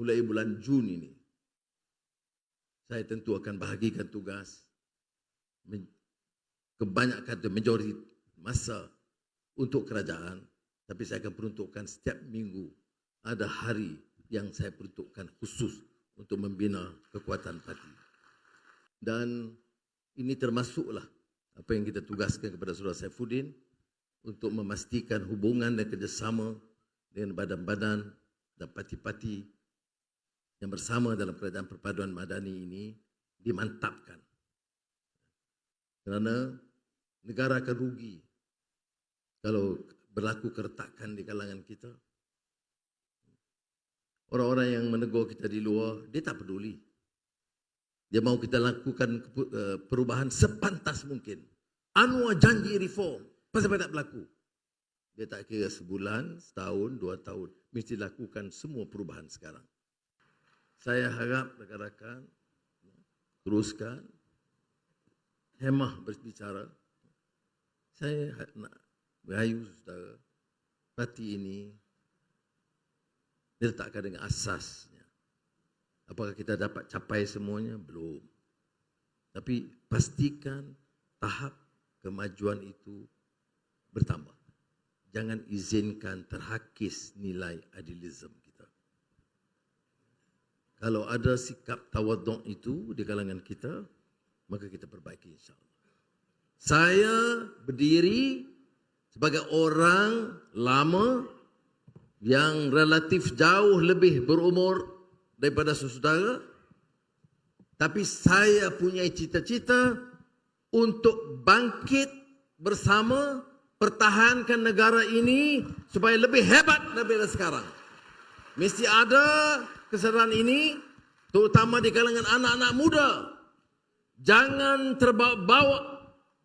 mulai bulan Jun ini saya tentu akan bahagikan tugas kebanyakan majoriti masa untuk kerajaan. Tapi saya akan peruntukkan setiap minggu ada hari yang saya peruntukkan khusus untuk membina kekuatan parti. Dan ini termasuklah apa yang kita tugaskan kepada Saudara Saifuddin untuk memastikan hubungan dan kerjasama dengan badan-badan dan parti-parti yang bersama dalam kerajaan perpaduan madani ini dimantapkan. Kerana negara akan rugi kalau berlaku keretakan di kalangan kita. Orang-orang yang menegur kita di luar, dia tak peduli. Dia mahu kita lakukan eh, perubahan sepantas mungkin. Anwar janji reform. Pasal tak berlaku? Dia tak kira sebulan, setahun, dua tahun. Mesti lakukan semua perubahan sekarang. Saya harap rakan-rakan teruskan hemah berbicara. Saya nak berayu saudara. Parti ini diletakkan dengan asasnya. Apakah kita dapat capai semuanya? Belum. Tapi pastikan tahap kemajuan itu bertambah. Jangan izinkan terhakis nilai adilisme. Kalau ada sikap tawaduk itu di kalangan kita, maka kita perbaiki insyaAllah. Saya berdiri sebagai orang lama yang relatif jauh lebih berumur daripada saudara tapi saya punya cita-cita untuk bangkit bersama pertahankan negara ini supaya lebih hebat daripada sekarang. Mesti ada kesedaran ini terutama di kalangan anak-anak muda. Jangan terbawa-bawa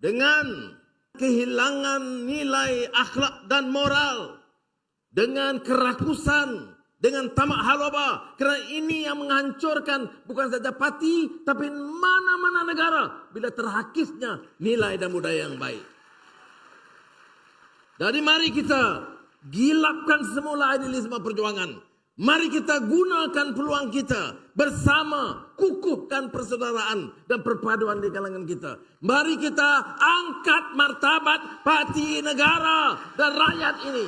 dengan kehilangan nilai akhlak dan moral dengan kerakusan dengan tamak halaba kerana ini yang menghancurkan bukan saja parti tapi mana-mana negara bila terhakisnya nilai dan budaya yang baik. Jadi mari kita gilapkan semula idealisme perjuangan. Mari kita gunakan peluang kita bersama kukuhkan persaudaraan dan perpaduan di kalangan kita. Mari kita angkat martabat parti negara dan rakyat ini.